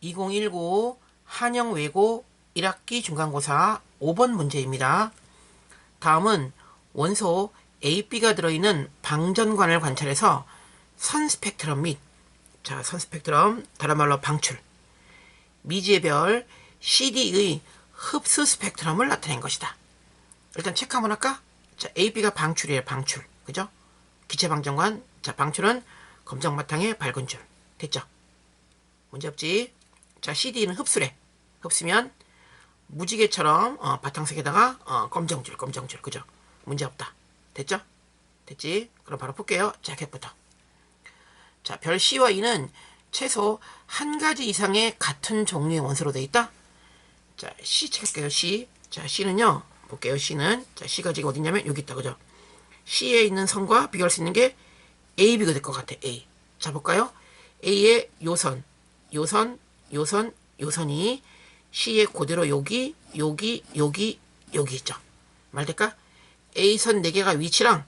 2019 한영외고 1학기 중간고사 5번 문제입니다. 다음은 원소 AB가 들어있는 방전관을 관찰해서 선 스펙트럼 및, 자, 선 스펙트럼, 다른 말로 방출, 미지의 별 CD의 흡수 스펙트럼을 나타낸 것이다. 일단 체크 한번 할까? 자, AB가 방출이에요, 방출. 그죠? 기체 방전관, 자, 방출은 검정 바탕에 밝은 줄. 됐죠? 문제 없지? 자, CD는 흡수래. 흡수면 무지개처럼 어, 바탕색에다가 어, 검정줄, 검정줄. 그죠? 문제 없다. 됐죠? 됐지? 그럼 바로 볼게요. 자켓부터. 자, 별 C와 E는 최소 한 가지 이상의 같은 종류의 원소로 되어 있다. 자, C 체크할게요. C. 자, C는요. 볼게요. C는. 자, C가 지금 어딨냐면 여기 있다. 그죠? C에 있는 선과 비교할 수 있는 게 AB가 될 것 같아. A. 자, 볼까요? A의 요선, 요선, 요선, 요선이 C의 그대로 여기, 여기, 여기, 여기 있죠. 말될까? A선 4개가 위치랑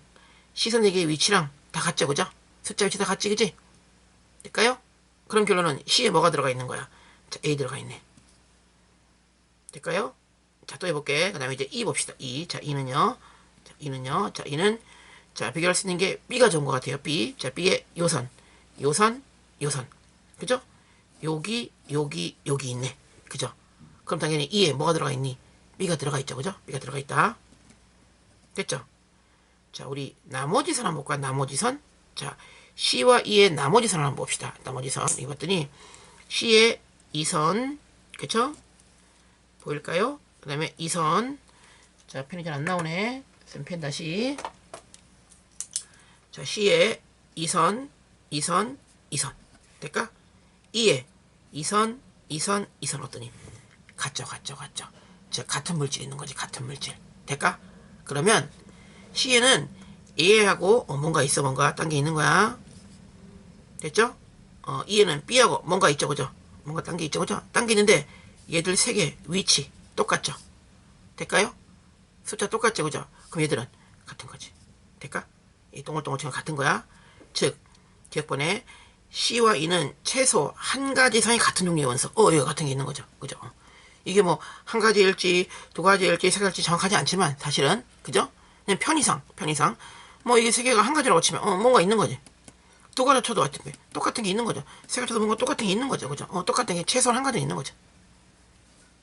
C선 4개의 위치랑 다 같죠. 그죠? 숫자 위치 다 같지. 그지? 될까요? 그럼 결론은 C에 뭐가 들어가 있는 거야? 자, A 들어가 있네. 될까요? 자, 또 해볼게. 그 다음에 이제 E 봅시다. E. 자, E는요. 자, E는요. 자, E는 자, 비교할 수 있는 게 B가 좋은 것 같아요. B. 자, B의 요선. 요선, 요선. 그죠? 여기, 여기, 여기 있네. 그죠? 그럼 당연히 E에 뭐가 들어가 있니? B가 들어가 있죠. 그죠? B가 들어가 있다. 됐죠? 자, 우리 나머지 선 한번 볼까? 나머지 선. 자, C와 E의 나머지 선 한번 봅시다. 나머지 선. 이거 봤더니 C의 이 선. 그쵸? 보일까요? 그 다음에 이 선. 자, 펜이 잘 안 나오네. 펜 다시. 자, C의 이 선, 이 선, 이 선. 될까? E의 이 선, 이 선, 이선 어떠니? 같죠, 같죠, 같죠. 즉, 같은 물질 있는 거지, 같은 물질. 될까? 그러면 C에는 A하고 어, 뭔가 있어, 뭔가 딴 게 있는 거야. 됐죠? 어, E에는 B하고 뭔가 있죠, 그죠? 뭔가 딴 게 있죠, 그죠? 딴 게 있는데 얘들 세 개 위치 똑같죠? 될까요? 숫자 똑같죠, 그죠? 그럼 얘들은 같은 거지. 될까? 이 동글동글처럼 같은 거야. 즉, 기억번에 C와 E는 최소 한 가지 이상의 같은 종류의 원소. 어, 이거 같은 게 있는 거죠. 그죠? 어. 이게 뭐, 한 가지일지, 두 가지일지, 세 가지일지 정확하지 않지만, 사실은, 그죠? 그냥 편의상, 편의상. 뭐, 이게 세 개가 한 가지라고 치면, 어, 뭔가 있는 거지. 두 가지 쳐도 게, 똑같은 게 있는 거죠. 세 가지 쳐도 뭔가 똑같은 게 있는 거죠. 그죠? 어, 똑같은 게 최소한 한 가지 있는 거죠.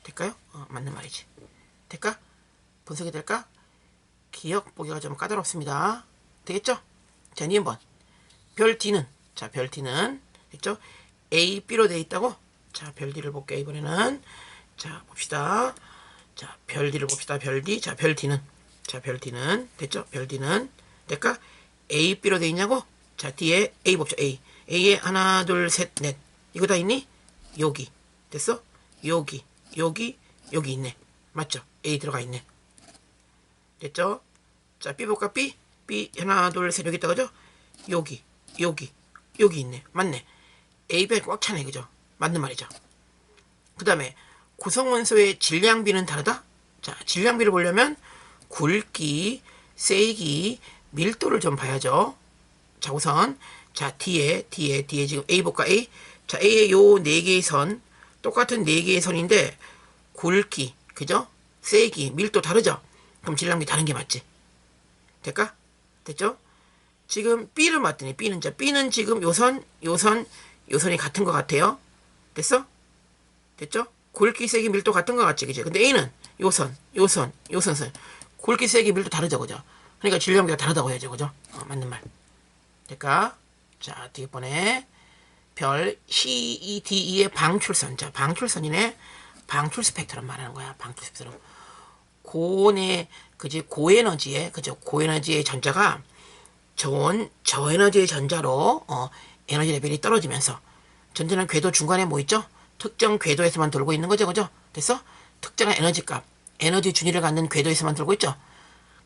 될까요? 어, 맞는 말이지. 될까? 분석이 될까? 기억 보기가 좀 까다롭습니다. 되겠죠? 자, 2번. 별 D는, 자, 별 D는, 됐죠? A, B로 되어 있다고? 자, 별 D를 볼게요, 이번에는. 자, 봅시다. 자, 별 D를 봅시다, 별 D. 자, 별 D는, 자, 별 D는, 됐죠? 별 D는, 될까? A, B로 되어 있냐고? 자, D에 A 봅시다, A. A에 하나, 둘, 셋, 넷. 이거 다 있니? 여기. 됐어? 여기, 여기, 여기 있네. 맞죠? A 들어가 있네. 됐죠? 자, B 볼까? B? B 하나 둘 셋 여기 있다 그죠? 여기 여기 여기 있네 맞네 A별 꽉 차네 그죠? 맞는 말이죠 그 다음에 구성원소의 질량비는 다르다? 자 질량비를 보려면 굵기, 세기, 밀도를 좀 봐야죠 자 우선 자 D에 D에 D에 지금 A 볼까 A? 자 A의 요 네 개의 선 똑같은 네 개의 선인데 굵기 그죠? 세기, 밀도 다르죠? 그럼 질량비 다른 게 맞지? 될까? 됐죠? 지금 B를 맞더니 B는 자 B는 지금 요선, 요선, 요선이 같은 것 같아요. 됐어? 됐죠? 굵기, 세기, 밀도 같은 것 같지, 그지? 근데 A는 요선, 요선, 요선선. 굵기, 세기, 밀도 다르죠, 그죠? 그러니까 질량비가 다르다고 해야죠, 그죠? 어, 맞는 말. 될까? 자, 뒤에 번에 별 C, E, D, E의 방출선. 자, 방출선이네. 방출 스펙트럼 말하는 거야, 방출 스펙트럼. 고온의 그지 고에너지의 그죠 고에너지의 전자가 저온 저에너지의 전자로 어, 에너지 레벨이 떨어지면서 전자는 궤도 중간에 뭐 있죠? 특정 궤도에서만 돌고 있는 거죠, 그죠? 됐어? 특정한 에너지 값, 에너지 준위를 갖는 궤도에서만 돌고 있죠.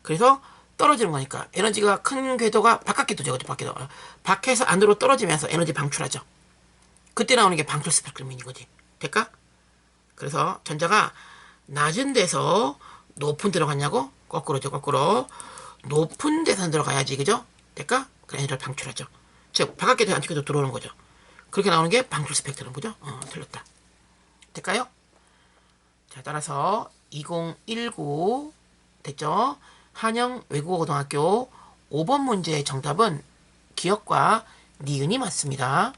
그래서 떨어지는 거니까 에너지가 큰 궤도가 바깥 궤도죠, 그죠? 밖 궤도. 밖에서 안으로 떨어지면서 에너지 방출하죠. 그때 나오는 게 방출 스펙트럼인 거지. 될까? 그래서 전자가 낮은 데서 높은 데로 갔냐고? 거꾸로죠, 거꾸로. 높은 데서 들어가야지, 그죠? 될까? 그래니를 방출하죠. 즉 바깥에 안 튀겨도 들어오는 거죠. 그렇게 나오는 게 방출 스펙트럼 그죠? 어, 틀렸다. 될까요? 자 따라서 2019 됐죠? 한영 외국어고등학교 5번 문제의 정답은 기억과 니은이 맞습니다.